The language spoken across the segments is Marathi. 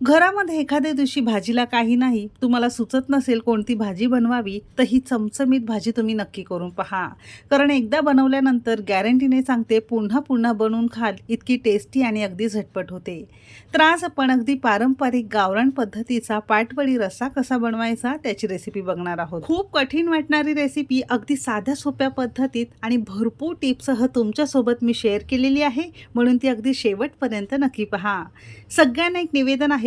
घरामध्ये एखाद्या दिवशी भाजीला काही नाही तुम्हाला सुचत नसेल कोणती भाजी बनवावी तर ही चमचमीत भाजी तुम्ही नक्की करून पहा. कारण एकदा बनवल्यानंतर गॅरंटीने सांगते पुन्हा पुन्हा बनवून खाल इतकी टेस्टी आणि अगदी झटपट होते. तर आज आपण अगदी पारंपरिक गावरान पद्धतीचा पाटवडी रस्सा कसा बनवायचा त्याची रेसिपी बघणार आहोत. खूप कठीण वाटणारी रेसिपी अगदी साध्या सोप्या पद्धतीत आणि भरपूर टिप्ससह तुमच्यासोबत मी शेअर केलेली आहे म्हणून ती अगदी शेवटपर्यंत नक्की पहा. सगळ्यांना एक निवेदन आहे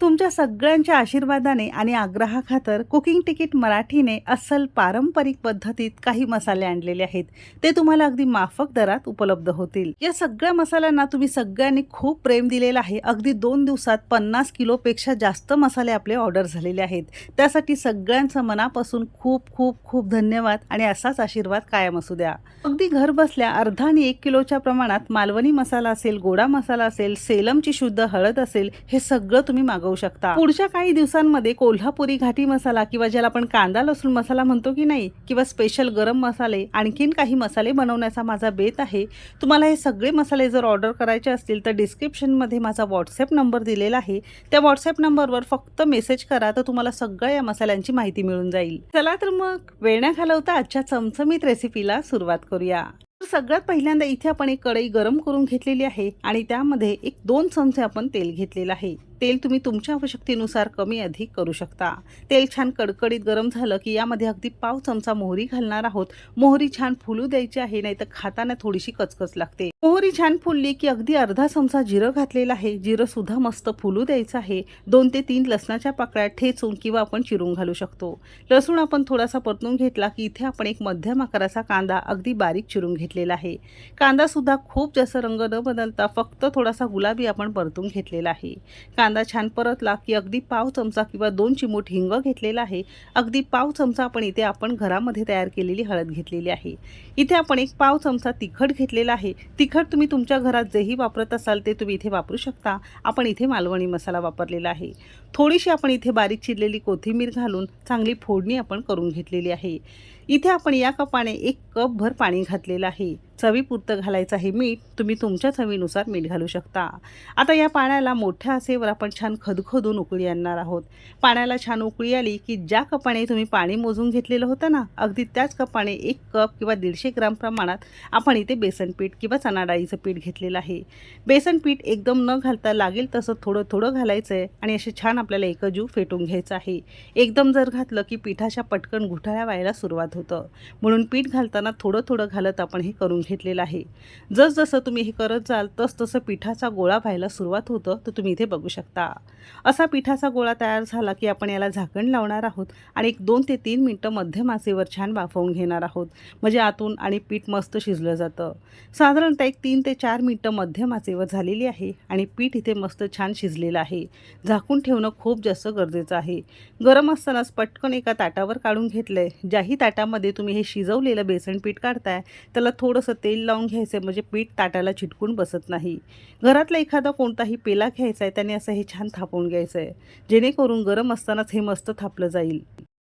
तुमच्या सगळ्यांच्या आशीर्वादाने आणि आग्रहाखातर कुकिंग तिकीट मराठीने अस्सल पारंपरिक पद्धतीत काही मसाले आणलेले आहेत. ते तुम्हाला अगदी माफक दरात उपलब्ध होतील. या सगळ्या मसाल्यांना तुम्ही सगळ्यांनी खूप प्रेम दिलेला आहे. अगदी दोन दिवसात पन्नास किलोपेक्षा जास्त मसाले आपले ऑर्डर झालेले आहेत. त्यासाठी सगळ्यांचं मनापासून खूप खूप खूप धन्यवाद आणि असाच आशीर्वाद कायम असू द्या. अगदी घर बसल्या अर्धा आणि एक किलोच्या प्रमाणात मालवणी मसाला असेल गोडा मसाला असेल सेलमची शुद्ध हळद असेल हे सगळं तुम्ही मागवू शकता. पुढच्या काही दिवसांमध्ये कोल्हापुरी घाटी मसाला किंवा ज्याला आपण कांदा लसूण मसाला म्हणतो की नाही किंवा स्पेशल गरम मसाले आणखीन काही मसाले बनवण्याचा माझा बेत आहे. तुम्हाला हे सगळे मसाले जर ऑर्डर करायचे असतील तर डिस्क्रिप्शनमध्ये माझा व्हॉट्सॲप नंबर दिलेला आहे. त्या व्हॉट्सॲप नंबरवर फक्त मेसेज करा तर तुम्हाला सगळ्या या मसाल्यांची माहिती मिळून जाईल. चला तर मग वेळ न घालवता आजच्या चमचमीत रेसिपीला सुरुवात करूया. तर सगळ्यात पहिल्यांदा इथे आपण एक कढई गरम करून घेतलेली आहे आणि त्यामध्ये एक दोन चमचे आपण तेल घेतलेलं आहे. तेल तुम्ही तुमच्या आवश्यकतेनुसार कमी अधिक करू शकता. तेल छान कडकडीत गरम झालं की यामध्ये अगदी पाव चमचा मोहरी घालणार आहोत. मोहरी छान फुलू द्यायची आहे नाही तर खाताना थोडीशी कचकच लागते. मोहरी छान फुलली की अगदी अर्धा चमचा जिरं घातलेला आहे. जिरं सुद्धा मस्त फुलू द्यायचं आहे. दोन ते तीन लसणाच्या पाकळ्या ठेचून किंवा आपण चिरून घालू शकतो. लसूण आपण थोडासा परतून घेतला की इथे आपण एक मध्यम आकाराचा कांदा अगदी बारीक चिरून घेतलेला आहे. कांदा सुद्धा खूप जास्त रंग न बदलता फक्त थोडासा गुलाबी आपण परतून घेतलेला आहे. कांदा छान परतला की अगदी पाव चमचा किंवा दोन चिमूट हिंग घेतलेला आहे. अगदी पाव चमचा आपण इथे आपण घरामध्ये तयार केलेली हळद घेतलेली आहे. इथे आपण एक पाव चमचा तिखट घेतलेला आहे. तिखट तुम्ही तुमच्या घरात जेही वापरत असाल ते तुम्ही इथे वापरू शकता. आपण इथे मालवणी मसाला वापरलेला आहे. थोडीशी आपण इथे बारीक चिरलेली कोथिंबीर घालून चांगली फोडणी आपण करून घेतलेली आहे. इथे आपण या कपाने एक कपभर पाणी घातलेलं आहे. चवीपुरतं घालायचं आहे मीठ. तुम्ही तुमच्या चवीनुसार मीठ घालू शकता. आता या पाण्याला मोठ्या आसेवर आपण छान खदखदून उकळी आणणार आहोत. पाण्याला छान उकळी आली की ज्या कपाने तुम्ही पाणी मोजून घेतलेलं होतं ना अगदी त्याच कपाने एक कप किंवा दीडशे ग्राम प्रमाणात आपण इथे बेसन पीठ किंवा चणा डाळीचं पीठ घेतलेलं आहे. बेसन पीठ एकदम न घालता लागेल तसं थोडं थोडं घालायचं आहे आणि असे छान आपल्याला एक जीव फेटून घ्यायचा आहे. एकदम जर घातलं की पिठाच्या पटकन घुटाळ्या व्हायला सुरुवात होतं. म्हणून पीठ घालताना थोडं थोडं घालत आपण हे करून घेतलेलं आहे. जसजसं तुम्ही हे करत जाल तसतसं पिठाचा गोळा व्हायला सुरुवात होतं तर तुम्ही इथे बघू शकता. असा पिठाचा गोळा तयार झाला की आपण याला झाकण लावणार आहोत आणि एक दोन ते तीन मिनटं मध्यम आचेवर छान वाफवून घेणार आहोत. म्हणजे आतून आणि पीठ मस्त शिजलं जातं. साधारणतः एक तीन ते चार मिनटं मध्यम आचेवर झालेली आहे आणि पीठ इथे मस्त छान शिजलेलं आहे. झाकून ठेवणं खूप जास्त गरजेचं आहे. गरम असतानाच पटकन एका ताटावर काढून घेतलं आहे ज्याही ताटामध्ये तुम्ही हे शिजवलेलं बेसन पीठ काढताय त्याला थोडंसं तेल लावून घ्यायचं आहे म्हणजे पीठ ताटाला चिटकून बसत नाही. घरातला एखादा कोणताही पेला घ्यायचा आहे त्याने असं हे छान थापून घ्यायचं आहे जेणेकरून गरम असतानाच हे मस्त थापलं जाईल.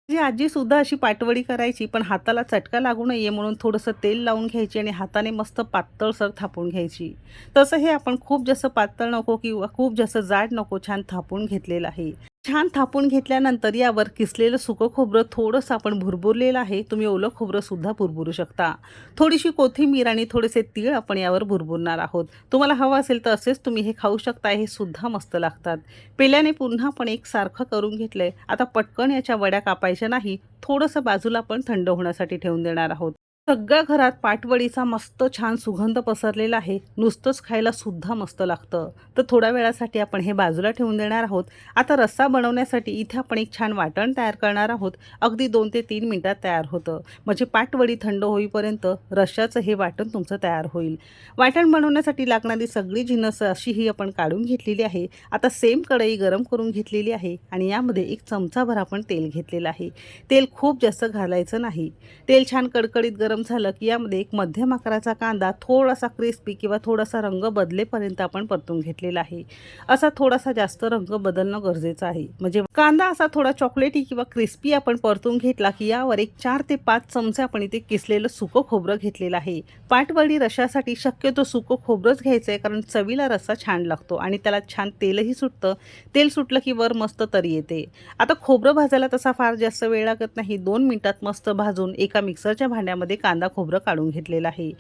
माझी आजी सुद्धा अशी पाटवडी करायची पण हाताला चटका लागू नये म्हणून थोडंसं तेल लावून घ्यायची आणि हाताने मस्त पातळसर थापून घ्यायची. तसं हे आपण खूप जास्त पातळ नको किंवा खूप जास्त जाड नको छान थापून घेतलेलं आहे. छान थापून घेतल्यानंतर यावर किसलेलं सुकं खोबरं थोडंसं आपण भुरभुरलेलं आहे. तुम्ही ओलं खोबरंसुद्धा भुरभुरू शकता. थोडीशी कोथिंबीर आणि थोडेसे तीळ आपण यावर भुरभुरणार आहोत. तुम्हाला हवं असेल तर असेच तुम्ही हे खाऊ शकता. हे सुद्धा मस्त लागतात. पेल्याने पुन्हा पण एक सारखं करून घेतलंय. आता पटकन याच्या वड्या कापायच्या नाही. थोडंसं बाजूला पण थंड होण्यासाठी ठेवून देणार आहोत. सगळ्या घरात पाटवडीचा मस्त छान सुगंध पसरलेला आहे. नुसतंच खायला सुद्धा मस्त लागतं. तर थोड्या वेळासाठी आपण हे बाजूला ठेवून देणार आहोत. आता रस्सा बनवण्यासाठी इथे आपण एक छान वाटण तयार करणार आहोत. अगदी दोन ते तीन मिनटात तयार होतं. म्हणजे पाटवडी थंड होईपर्यंत रश्श्याचं हे वाटण तुमचं तयार होईल. वाटण बनवण्यासाठी लागणारी सगळी जिन्नस अशी ही आपण काढून घेतलेली आहे. आता सेम कढई गरम करून घेतलेली आहे आणि यामध्ये एक चमचाभर आपण तेल घेतलेलं आहे. तेल खूप जास्त घालायचं नाही. तेल छान कडकडीत गरम गरम झालं की यामध्ये एक मध्यम आकाराचा कांदा थोडासा क्रिस्पी किंवा थोडासा रंग बदलेपर्यंत आपण परतून घेतलेला आहे. असा थोडासा जास्त रंग बदलणं गरजेचं आहे. म्हणजे कांदा असा थोडा चॉकलेटी किंवा क्रिस्पी आपण परतून घेतला की यावर एक चार ते पाच चमचे आपण इथे किसलेलं सुकं खोबरं घेतलेलं आहे. पाटवडी रशासाठी शक्यतो सुकं खोबरंच घ्यायचं आहे कारण चवीला रस्सा छान लागतो आणि त्याला छान तेलही सुटतं. तेल सुटलं की वर मस्त तरी येते. आता खोबरं भाजायला तसा फार जास्त वेळ लागत नाही. दोन मिनिटात मस्त भाजून एका मिक्सरच्या भांड्यामध्ये कांदा खोबरं काढून घेतलेलं आहे.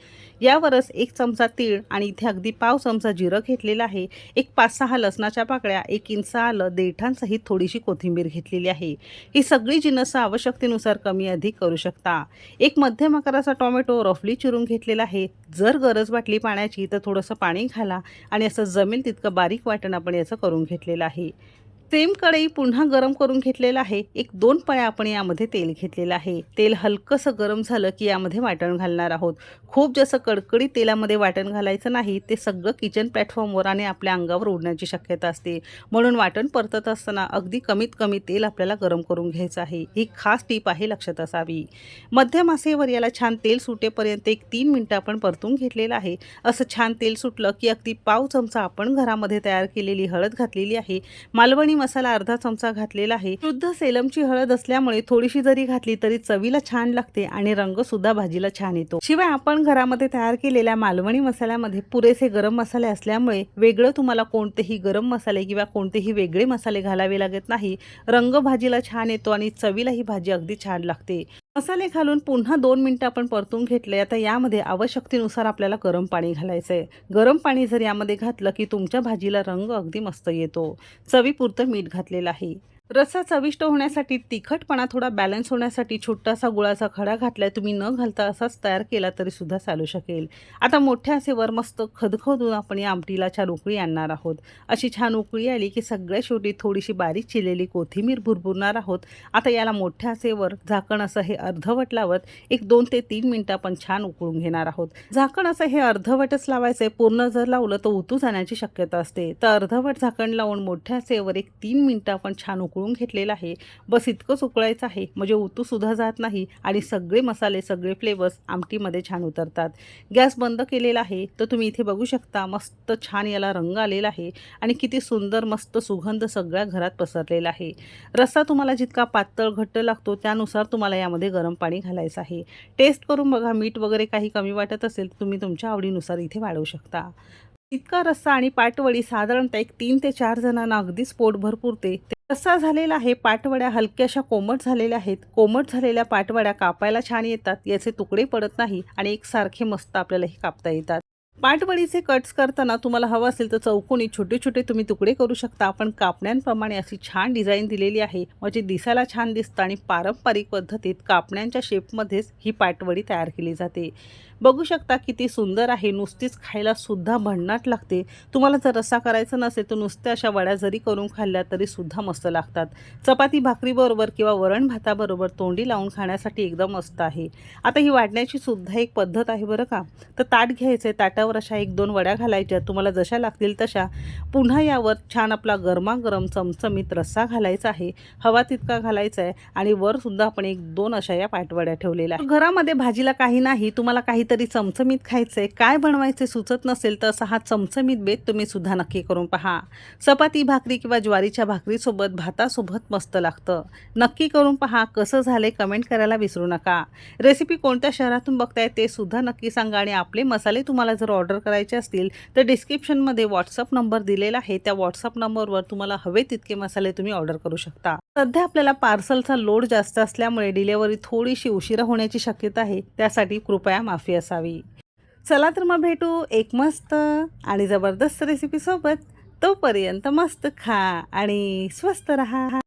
यावरच एक चमचा तीळ आणि इथे अगदी पाव चमचा जिरं घेतलेलं आहे. एक पाच सहा लसणाच्या पाकळ्या एक इंच आलं देठांसहित थोडीशी कोथिंबीर घेतलेली आहे. ही सगळी जिनसं आवश्यकतेनुसार कमी अधिक करू शकता. एक मध्यम आकाराचा टोमॅटो रफली चिरून घेतलेला आहे. जर गरज वाटली पाण्याची तर थोडंसं पाणी घाला आणि असं जमेल तितकं बारीक वाटण आपण याचं करून घेतलेलं आहे. सेम कढई पुन्हा गरम करून घेतलेलं आहे. एक दोन पळ्या आपण यामध्ये तेल घेतलेलं आहे. तेल हलकंसं गरम झालं की यामध्ये वाटण घालणार आहोत. खूप जसं कडकडीत तेलामध्ये वाटण घालायचं नाही ते सगळं किचन प्लॅटफॉर्मवर आणि आपल्या अंगावर उडण्याची शक्यता असते. म्हणून वाटण परतत असताना अगदी कमीत कमी तेल आपल्याला गरम करून घ्यायचं आहे. ही खास टीप आहे लक्षात असावी. मध्यम आसेवर याला छान तेल सुटेपर्यंत एक तीन मिनटं आपण परतून घेतलेलं आहे. असं छान तेल सुटलं की अगदी पाव चमचा आपण घरामध्ये तयार केलेली हळद घातलेली आहे. मालवणी मसाला अर्धा चमचा घातलेला आहे. शुद्ध सेलमची हळद असल्यामुळे थोडीशी जरी घातली तरी चवीला छान लागते आणि रंग सुद्धा भाजीला छान येतो. शिवाय आपण घरामध्ये तयार केलेल्या मालवणी मसाल्यामध्ये पुरेसे गरम मसाले असल्यामुळे वेगळं तुम्हाला कोणतेही गरम मसाले किंवा कोणतेही वेगळे मसाले घालावे लागत नाही. रंग भाजीला छान येतो आणि चवीला ही भाजी अगदी छान लागते. मसाले घालून पुन्हा दोन मिनटं आपण परतून घेतले. आता यामध्ये आवश्यकतेनुसार आपल्याला गरम पाणी घालायचं आहे गरम पाणी जर यामध्ये घातलं की तुमच्या भाजीला रंग अगदी मस्त येतो. चवीपुरतं मीठ घातलेलं आहे. रस्सा चविष्ट होण्यासाठी तिखटपणा थोडा बॅलन्स होण्यासाठी छोटासा गुळाचा खडा घातलाय तुम्ही न घालता असाच तयार केला तरी सुद्धा चालू शकेल. आता मोठ्या असेवर मस्त खदखदून आपण या आमटीला छान उकळी आणणार आहोत. अशी छान उकळी आली की सगळ्या शेवटी थोडीशी बारीक चिरलेली कोथिंबीर भुरभुरणार आहोत. आता याला मोठ्या असेवर झाकण असं हे अर्धवट लावत एक दोन ते तीन मिनटं आपण छान उकळून घेणार आहोत. झाकण असं हे अर्धवटच लावायचं आहे पूर्ण जर लावलं तर उतू जाण्याची शक्यता असते. तर अर्धवट झाकण लावून मोठ्या असेवर एक तीन मिनटं आपण छान उकळून घेतलेलं आहे. बस इतकंच उकळायचं आहे. म्हणजे उतू सुद्धा जात नाही आणि सगळे मसाले सगळे फ्लेवर्स आमटीमध्ये छान उतरतात. गॅस बंद केलेला आहे. तर तुम्ही इथे बघू शकता मस्त छान याला रंग आलेला आहे आणि किती सुंदर मस्त सुगंध सगळ्या घरात पसरलेला आहे. रस्सा तुम्हाला जितका पातळ घट्ट लागतो त्यानुसार तुम्हाला यामध्ये गरम पाणी घालायचं आहे. टेस्ट करून बघा मीठ वगैरे काही कमी वाटत असेल तर तुम्ही तुमच्या आवडीनुसार इथे वाढवू शकता. इतका रस्सा आणि पाटवडी साधारणतः एक तीन ते चार जणांना अगदीच पोटभर पुरते. रस्सा झालेला आहे. पाटवड्या हलक्याशा कोमट झालेल्या आहेत. कोमट झालेल्या पाटवड्या कापायला छान येतात. याचे तुकडे पडत नाही आणि एकसारखे मस्त आपल्याला हे कापता येतात. पाटवडीचे कट्स करताना तुम्हाला हवं असेल तर चौकोनी छोटे छोटे तुम्ही तुकडे करू शकता. आपण कापण्यांप्रमाणे अशी छान डिझाईन दिलेली आहे. म्हणजे दिसायला छान दिसतं आणि पारंपरिक पद्धतीत कापण्यांच्या शेपमध्येच ही पाटवडी तयार केली जाते. बघू शकता किती सुंदर आहे. नुसतीच खायला सुद्धा भन्नाट लागते. तुम्हाला जर रस्सा करायचा नसेल तर नुसत्या अशा वड्या जरी करून खाल्ल्या तरी सुद्धा मस्त लागतात. चपाती भाकरीबरोबर किंवा वरण भाताबरोबर तोंडी लावून खाण्यासाठी एकदम मस्त आहे. आता ही वाढण्याची सुद्धा एक पद्धत आहे बरं का. तर ताट घ्यायचे ताटावर अशा एक दोन वड्या घालायच्या. तुम्हाला जशा लागतील तशा. पुन्हा यावर छान आपला गरमागरम चमचमीत रस्सा घालायचा आहे. हवा तितका घालायचा आहे आणि वर सुद्धा आपण एक दोन अशा या पाटवड्या ठेवलेल्या घरामध्ये भाजीला काही नाही तुम्हाला काहीतरी चमचमीत खायचं आहे काय बनवायचे सुचत नसेल तर असा हा चमचमीत बेत तुम्ही सुद्धा नक्की करून पहा. चपाती भाकरी किंवा ज्वारीच्या भाकरीसोबत भातासोबत मस्त लागतं. नक्की करून पहा कसं झालंय कमेंट करायला विसरू नका. रेसिपी कोणत्या शहरातून बघताय ते सुद्धा नक्की सांगा आणि आपले मसाले तुम्हाला जर ऑर्डर करायचे असतील तर डिस्क्रिप्शनमध्ये व्हॉट्सअप नंबर दिलेला आहे. त्या व्हॉट्सअप नंबरवर तुम्हाला हवे तितके मसाले तुम्ही ऑर्डर करू शकता. सध्या आपल्याला पार्सलचा लोड जास्त असल्यामुळे डिलेवरी थोडीशी उशिरा होण्याची शक्यता आहे. त्यासाठी कृपया माफी असावी. चला तर मग भेटू एक मस्त आणि जबरदस्त रेसिपीसोबत तोपर्यंत मस्त खा आणि स्वस्त रहा.